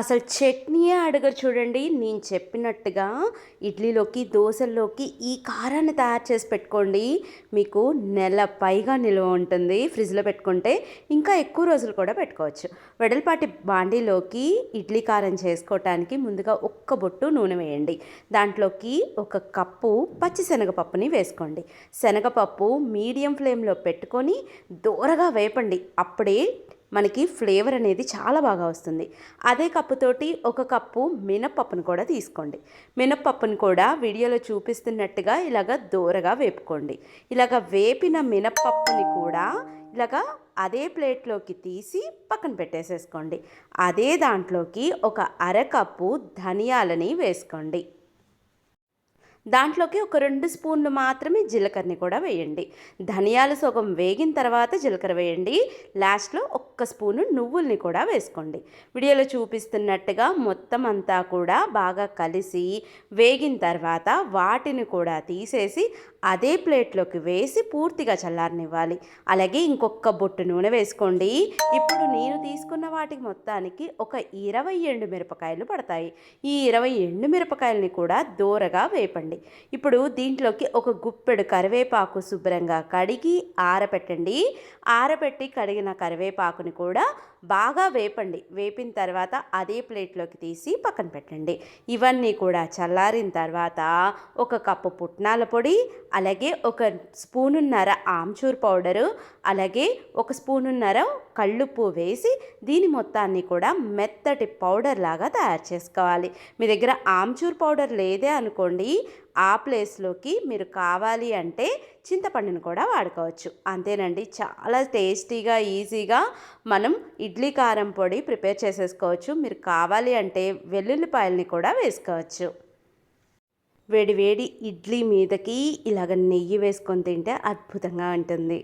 అసలు చట్నీయే అడగరు చూడండి. నేను చెప్పినట్టుగా ఇడ్లీలోకి దోశల్లోకి ఈ కారాన్ని తయారు చేసి పెట్టుకోండి. మీకు నెల పైగా నిల్వ ఉంటుంది ఫ్రిడ్జ్లో పెట్టుకుంటే. ఇంకా ఎక్కువ రోజులు కూడా పెట్టుకోవచ్చు. వెడల్పాటి బాండీలోకి ఇడ్లీ కారం చేసుకోవటానికి ముందుగా ఒక్క బొట్టు నూనె వేయండి. దాంట్లోకి ఒక కప్పు పచ్చి శనగపప్పుని వేసుకోండి. శనగపప్పు మీడియం ఫ్లేమ్లో పెట్టుకొని దూరగా వేపండి. అప్పుడే మనకి ఫ్లేవర్ అనేది చాలా బాగా వస్తుంది. అదే కప్పుతోటి ఒక కప్పు మినప్పప్పును కూడా తీసుకోండి. మినప్పప్పును కూడా వీడియోలో చూపిస్తున్నట్టుగా ఇలాగ దూరగా వేపుకోండి. ఇలాగ వేపిన మినప్పప్పుని కూడా ఇలాగ అదే ప్లేట్లోకి తీసి పక్కన పెట్టేసేసుకోండి. అదే దాంట్లోకి ఒక అరకప్పు ధనియాలని వేసుకోండి. దాంట్లోకి ఒక రెండు స్పూన్లు మాత్రమే జీలకర్రని కూడా వేయండి. ధనియాలు సగం వేగిన తర్వాత జీలకర్ర వేయండి. లాస్ట్లో ఒక్క ఒక్క స్పూను నువ్వుల్ని కూడా వేసుకోండి. వీడియోలో చూపిస్తున్నట్టుగా మొత్తం అంతా కూడా బాగా కలిసి వేగిన తర్వాత వాటిని కూడా తీసేసి అదే ప్లేట్లోకి వేసి పూర్తిగా చల్లారనివ్వాలి. అలాగే ఇంకొక బొట్టు నూనె వేసుకోండి. ఇప్పుడు నేను తీసుకున్న వాటికి మొత్తానికి ఒక ఇరవై ఎండు మిరపకాయలు పడతాయి. ఈ ఇరవై ఎండు మిరపకాయలని కూడా దూరగా వేపండి. ఇప్పుడు దీంట్లోకి ఒక గుప్పెడు కరివేపాకు శుభ్రంగా కడిగి ఆరబెట్టండి ఆరబెట్టి కడిగిన కరివేపాకు కరివేపాకుని కూడా బాగా వేపండి. వేపిన తర్వాత అదే ప్లేట్లోకి తీసి పక్కన పెట్టండి. ఇవన్నీ కూడా చల్లారిన తర్వాత ఒక కప్పు పుట్నాల పొడి అలాగే ఒక స్పూనున్నర ఆమ్చూర్ పౌడరు అలాగే ఒక స్పూనున్నర కళ్ళుప్పు వేసి దీని మొత్తాన్ని కూడా మెత్తటి పౌడర్ లాగా తయారు చేసుకోవాలి. మీ దగ్గర ఆమ్చూర్ పౌడర్ లేదే అనుకోండి ఆ ప్లేస్లోకి మీరు కావాలి అంటే చింతపండును కూడా వాడుకోవచ్చు. అంతేనండి చాలా టేస్టీగా ఈజీగా మనం ఇడ్లీ కారం పొడి ప్రిపేర్ చేసేసుకోవచ్చు. మీరు కావాలి అంటే వెల్లుల్లిపాయల్ని కూడా వేసుకోవచ్చు. వేడి వేడి ఇడ్లీ మీదకి ఇలాగ నెయ్యి వేసుకొని తింటే అద్భుతంగా ఉంటుంది.